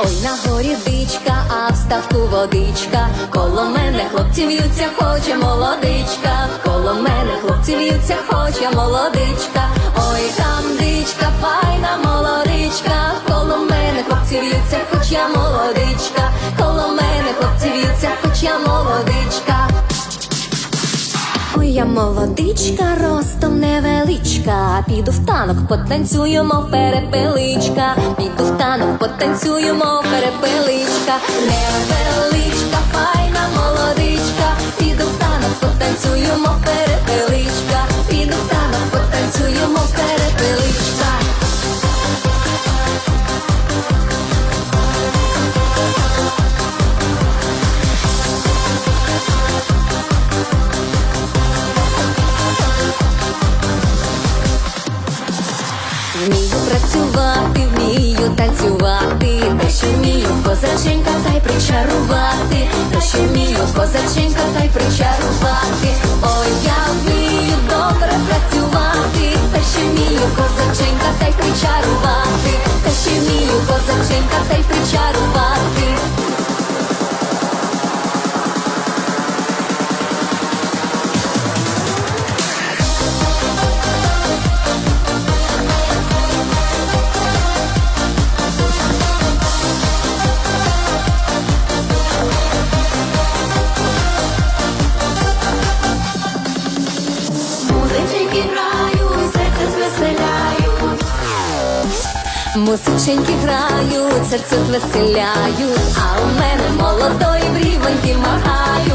Ой, на горі дичка, а в ставку водичка. Коло мене хлопці в'ються, хоче молодичка. Коло мене хлопці в'ються, хоче молодичка. Ой, там дичка, файна молодичка. Коло мене хлопці в'ються, хоч я молодичка. Коло мене хлопці в'ються, хоч я молодичка. Ой, я молодичка, ростом невеличка. Піду в танок, потанцюємо перепеличка. Піду в танок, потанцюємо перепеличка. Невеличка, файна Вмію працювати, вмію танцювати, те, що вмію козаченька, та й причарувати, те, що вмію козаченька, та й причарувати. Ой, я вмію добре працювати, те, що вмію козаченька, та й причарувати, те, що вмію козаченька, та й причарувати. Музиченьки грають, серце звеселяють, а у мене молодої брівоньки махають,